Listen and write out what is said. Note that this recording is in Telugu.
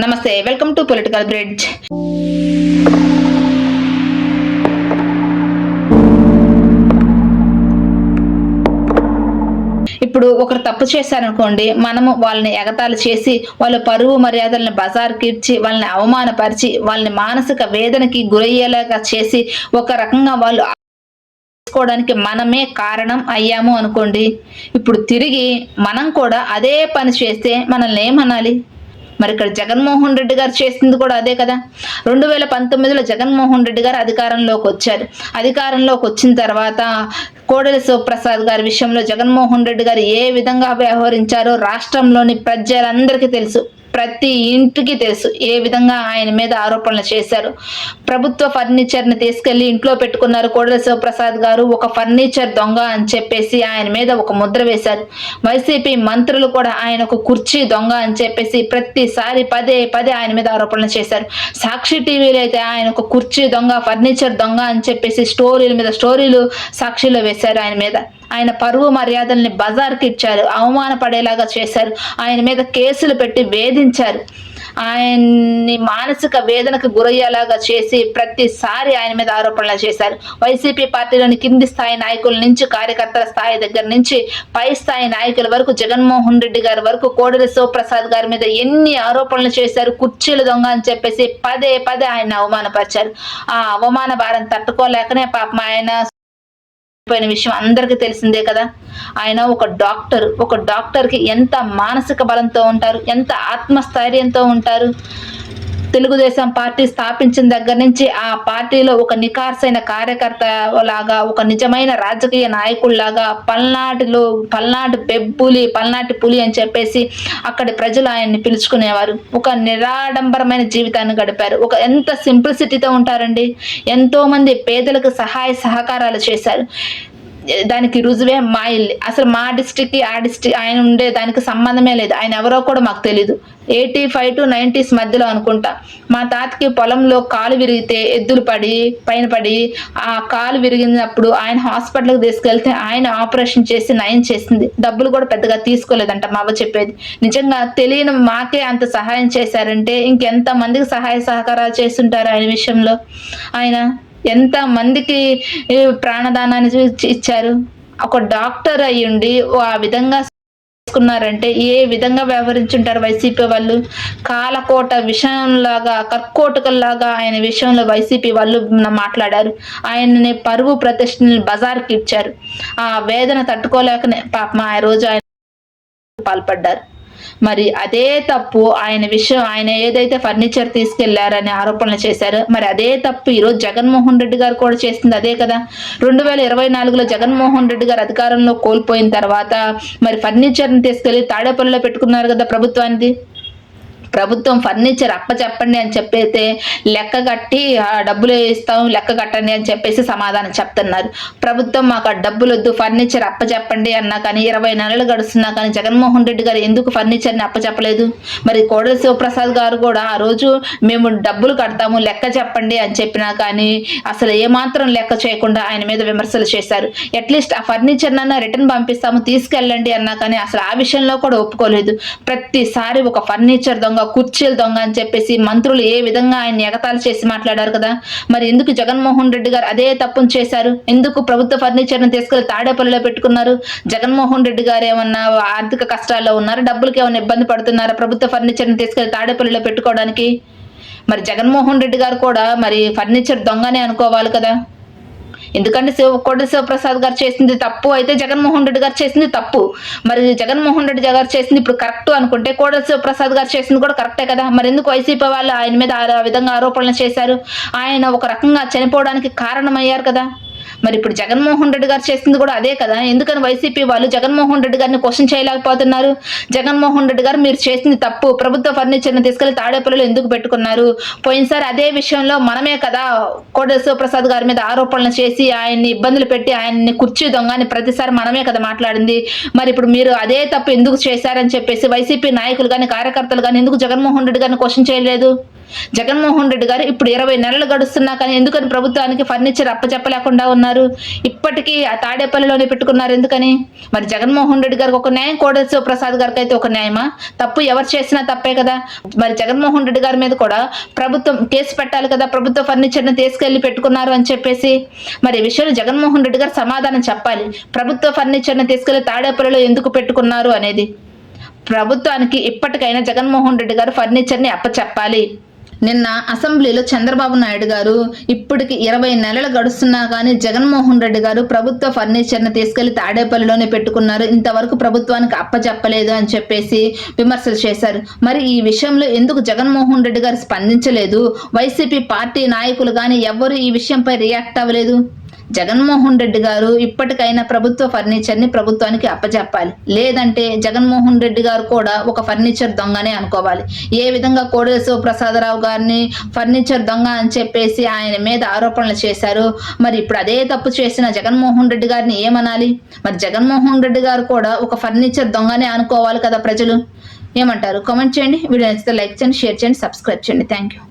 నమస్తే వెల్కమ్ టు పొలిటికల్ బ్రిడ్జ్ ఇప్పుడు ఒకరు తప్పు చేశారనుకోండి మనము వాళ్ళని ఎగతాళి చేసి వాళ్ళ పరువు మర్యాదలను బజార్కి ఇచ్చి వాళ్ళని అవమానపరిచి వాళ్ళని మానసిక వేదనకి గురయ్యేలాగా చేసి ఒక రకంగా వాళ్ళు చేసుకోవడానికి మనమే కారణం అయ్యాము అనుకోండి ఇప్పుడు తిరిగి మనం కూడా అదే పని చేస్తే మనల్ని ఏమనాలి? మరి ఇక్కడ జగన్మోహన్ రెడ్డి గారు చేసింది కూడా అదే కదా. రెండు వేల పంతొమ్మిదిలో జగన్మోహన్ రెడ్డి గారు అధికారంలోకి వచ్చారు. అధికారంలోకి వచ్చిన తర్వాత కోడెల శివప్రసాద్ గారి విషయంలో జగన్మోహన్ రెడ్డి గారు ఏ విధంగా వ్యవహరించారో రాష్ట్రంలోని ప్రజలందరికీ తెలుసు. ప్రతి ఇంటికి తెలుసు ఏ విధంగా ఆయన మీద ఆరోపణలు చేశారు. ప్రభుత్వ ఫర్నిచర్ని తీసుకెళ్ళి ఇంట్లో పెట్టుకున్నారు కోడల శివప్రసాద్ గారు. ఒక ఫర్నిచర్ దొంగ అని చెప్పేసి ఆయన మీద ఒక ముద్ర వేశారు. వైసీపీ మంత్రులు కూడా ఆయన కుర్చీ దొంగ అని చెప్పేసి ప్రతిసారి పదే పదే ఆయన మీద ఆరోపణలు చేశారు. సాక్షి టీవీలో అయితే ఆయన కుర్చీ దొంగ ఫర్నిచర్ దొంగ అని చెప్పేసి స్టోరీల మీద స్టోరీలు సాక్షిలో వేశారు ఆయన మీద. ఆయన పరువు మర్యాదల్ని బజార్కి ఇచ్చారు అవమానపడేలాగా చేశారు. ఆయన మీద కేసులు పెట్టి వేధించారు. ఆయన్ని మానసిక వేదనకు గురయ్యేలాగా చేసి ప్రతిసారి ఆయన మీద ఆరోపణలు చేశారు. వైసీపీ పార్టీలోని కింది స్థాయి నాయకుల నుంచి కార్యకర్తల స్థాయి దగ్గర నుంచి పై స్థాయి నాయకుల వరకు జగన్మోహన్ రెడ్డి గారి వరకు కోడెల శివప్రసాద్ గారి మీద ఎన్ని ఆరోపణలు చేశారు కుర్చీలు దొంగ అని చెప్పేసి పదే పదే ఆయన అవమానపరిచారు. ఆ అవమాన భారం తట్టుకోలేకనే పాపం ఆయన పోయిన విషయం అందరికీ తెలిసిందే కదా. ఆయన ఒక డాక్టర్ ఒక డాక్టర్కి ఎంత మానసిక బలంతో ఉంటారు ఎంత ఆత్మస్థైర్యంతో ఉంటారు. తెలుగుదేశం పార్టీ స్థాపించిన దగ్గర నుంచి ఆ పార్టీలో ఒక నికార్సైన కార్యకర్త లాగా ఒక నిజమైన రాజకీయ నాయకుల్లాగా పల్నాటిలో పల్నాటి పెబ్బులి పల్నాటి పులి అని చెప్పేసి అక్కడి ప్రజలు ఆయన్ని పిలుచుకునేవారు. ఒక నిరాడంబరమైన జీవితాన్ని గడిపారు. ఒక ఎంత సింప్లిసిటీతో ఉంటారండి? ఎంతో మంది పేదలకు సహాయ సహకారాలు చేశారు. దానికి రుజువే మా ఇల్లు అసలు మా డిస్టిక్ ఆ డిస్టిక్ ఆయన ఉండే దానికి సంబంధమే లేదు. ఆయన ఎవరో కూడా మాకు తెలీదు. ఎయిటీ ఫైవ్ టు నైంటీస్ మధ్యలో అనుకుంటా. మా తాతకి పొలంలో కాలు విరిగితే ఎద్దులు పడి పైన పడి ఆ కాలు విరిగినప్పుడు ఆయన హాస్పిటల్కి తీసుకెళ్తే ఆయన ఆపరేషన్ చేసి నయం చేసింది. డబ్బులు కూడా పెద్దగా తీసుకోలేదంట మా అవ్వ చెప్పేది. నిజంగా తెలియని మాకే అంత సహాయం చేశారంటే ఇంకెంత మందికి సహాయ సహకారాలు చేస్తుంటారు ఆయన విషయంలో? ఆయన ఎంత మందికి ప్రాణదానాన్ని ఇచ్చారు? ఒక డాక్టర్ అయ్యుండి ఆ విధంగా చేసుకున్నారంటే ఏ విధంగా వ్యవహరించుంటారు వైసీపీ వాళ్ళు? కాలకోట విషయంలాగా కర్కోటకల్లాగా ఆయన విషయంలో వైసీపీ వాళ్ళు మాట్లాడారు. ఆయనని పరువు ప్రతిష్టని బజార్కి ఇచ్చారు ఆ వేదన తట్టుకోలేకనే పాపం ఆ రోజు ఆయన పాల్పడ్డారు. మరి అదే తప్పు ఆయన విషయం ఆయన ఏదైతే ఫర్నిచర్ తీసుకెళ్ళారని ఆరోపణలు చేశారు మరి అదే తప్పు ఈరోజు జగన్మోహన్ రెడ్డి గారు కూడా చేస్తుంది అదే కదా. రెండు వేల ఇరవై నాలుగులో జగన్మోహన్ రెడ్డి గారు అధికారంలో కోల్పోయిన తర్వాత మరి ఫర్నిచర్ని తీసుకెళ్ళి తాడేపల్లిలో పెట్టుకున్నారు కదా ప్రభుత్వానికి ప్రభుత్వం ఫర్నిచర్ అప్పచెప్పండి అని చెప్పైతే లెక్క కట్టి ఆ డబ్బులు ఇస్తాం లెక్క కట్టండి అని చెప్పేసి సమాధానం చెప్తున్నారు. ప్రభుత్వం మాకు ఆ డబ్బులు వద్దు ఫర్నిచర్ అప్పచెప్పండి అన్నా కానీ ఇరవై నెలలు గడుస్తున్నా కానీ జగన్మోహన్ రెడ్డి గారు ఎందుకు ఫర్నిచర్ని అప్పచెప్పలేదు? మరి కోడల శివప్రసాద్ గారు కూడా ఆ రోజు మేము డబ్బులు కడతాము లెక్క చెప్పండి అని చెప్పినా కానీ అసలు ఏమాత్రం లెక్క చేయకుండా ఆయన మీద విమర్శలు చేశారు. అట్లీస్ట్ ఆ ఫర్నిచర్ నన్న రిటర్న్ పంపిస్తాము తీసుకెళ్ళండి అన్నా కానీ అసలు ఆ విషయంలో కూడా ఒప్పుకోలేదు. ప్రతిసారి ఒక ఫర్నిచర్ దొంగ కుర్చీల దొంగ అని చెప్పేసి మంత్రులు ఏ విధంగా ఆయన ఎగతాలు చేసి మాట్లాడారు కదా? మరి ఎందుకు జగన్మోహన్ రెడ్డి గారు అదే తప్పును చేశారు? ఎందుకు ప్రభుత్వ ఫర్నిచర్ని తీసుకెళ్ళి తాడేపల్లిలో పెట్టుకున్నారు? జగన్మోహన్ రెడ్డి గారు ఏమన్నా ఆర్థిక కష్టాల్లో ఉన్నారు? డబ్బులకి ఏమైనా ఇబ్బంది పడుతున్నారా ప్రభుత్వ ఫర్నిచర్ని తీసుకెళ్ళి తాడేపల్లిలో పెట్టుకోవడానికి? మరి జగన్మోహన్ రెడ్డి గారు కూడా మరి ఫర్నిచర్ దొంగనే అనుకోవాలి కదా? ఎందుకంటే శివ కోట శివప్రసాద్ గారు చేసింది తప్పు. అయితే జగన్మోహన్ రెడ్డి గారు చేసింది తప్పు. మరి జగన్మోహన్ రెడ్డి గారు చేసింది ఇప్పుడు కరెక్ట్ అనుకుంటే కోట శివప్రసాద్ గారు చేసింది కూడా కరెక్టే కదా. మరి ఎందుకు వైసీపీ వాళ్ళు ఆయన మీద ఆ విధంగా ఆరోపణలు చేశారు? ఆయన ఒక రకంగా చనిపోవడానికి కారణమయ్యారు కదా. మరి ఇప్పుడు జగన్మోహన్ రెడ్డి గారు చేసింది కూడా అదే కదా? ఎందుకని వైసీపీ వాళ్ళు జగన్మోహన్ రెడ్డి గారిని క్వశ్చన్ చేయలేకపోతున్నారు? జగన్మోహన్ రెడ్డి గారు మీరు చేసింది తప్పు ప్రభుత్వ ఫర్నిచర్ని తీసుకెళ్ళి తాడేపల్లిలో ఎందుకు పెట్టుకున్నారు? పోయినసారి అదే విషయంలో మనమే కదా కోట శివప్రసాద్ గారి మీద ఆరోపణలు చేసి ఆయన్ని ఇబ్బందులు పెట్టి ఆయన్ని కుర్చీ దొంగని ప్రతిసారి మనమే కదా మాట్లాడింది. మరి ఇప్పుడు మీరు అదే తప్పు ఎందుకు చేశారని చెప్పేసి వైసీపీ నాయకులు కానీ కార్యకర్తలు కానీ ఎందుకు జగన్మోహన్ రెడ్డి గారిని క్వశ్చన్ చేయలేదు? జగన్మోహన్ రెడ్డి గారు ఇప్పుడు ఇరవై నెలలు గడుస్తున్నా కానీ ఎందుకని ప్రభుత్వానికి ఫర్నిచర్ అప్పచెప్పలేకుండా ఉన్నారు? ఇప్పటికీ ఆ తాడేపల్లిలోనే పెట్టుకున్నారు ఎందుకని? మరి జగన్మోహన్ రెడ్డి గారికి ఒక న్యాయం కోడశివ ప్రసాద్ గారికి అయితే ఒక న్యాయమా? తప్పు ఎవరు చేసినా తప్పే కదా. మరి జగన్మోహన్ రెడ్డి గారి మీద కూడా ప్రభుత్వం కేసు పెట్టాలి కదా ప్రభుత్వ ఫర్నిచర్ని తీసుకెళ్ళి పెట్టుకున్నారు అని చెప్పేసి. మరి ఈ విషయంలో జగన్మోహన్ రెడ్డి గారు సమాధానం చెప్పాలి. ప్రభుత్వ ఫర్నిచర్ని తీసుకెళ్ళి తాడేపల్లిలో ఎందుకు పెట్టుకున్నారు అనేది. ప్రభుత్వానికి ఇప్పటికైనా జగన్మోహన్ రెడ్డి గారు ఫర్నిచర్ని అప్పచెప్పాలి. నిన్న అసెంబ్లీలో చంద్రబాబు నాయుడు గారు ఇప్పటికి ఇరవై నెలలు గడుస్తున్నా కానీ జగన్మోహన్ రెడ్డి గారు ప్రభుత్వ ఫర్నిచర్ని తీసుకెళ్ళి తాడేపల్లిలోనే పెట్టుకున్నారు. ఇంతవరకు ప్రభుత్వానికి అప్పచెప్పలేదు అని చెప్పేసి విమర్శలు చేశారు. మరి ఈ విషయంలో ఎందుకు జగన్మోహన్ రెడ్డి గారు స్పందించలేదు? వైసీపీ పార్టీ నాయకులు కానీ ఎవ్వరు ఈ విషయంపై రియాక్ట్ అవ్వలేదు? జగన్మోహన్ రెడ్డి గారు ఇప్పటికైనా ప్రభుత్వ ఫర్నిచర్ని ప్రభుత్వానికి అప్పచెప్పాలి లేదంటే జగన్మోహన్ రెడ్డి గారు కూడా ఒక ఫర్నిచర్ దొంగనే అనుకోవాలి. ఏ విధంగా కోడేశ్వర శివప్రసాదరావు గారిని ఫర్నిచర్ దొంగ అని చెప్పేసి ఆయన మీద ఆరోపణలు చేశారు. మరి ఇప్పుడు అదే తప్పు చేసిన జగన్మోహన్ రెడ్డి గారిని ఏమనాలి? మరి జగన్మోహన్ రెడ్డి గారు కూడా ఒక ఫర్నిచర్ దొంగనే అనుకోవాలి కదా ప్రజలు? ఏమంటారు? కామెంట్ చేయండి. వీడియో నచ్చితే లైక్ చేయండి షేర్ చేయండి సబ్స్క్రైబ్ చేయండి. Thank you.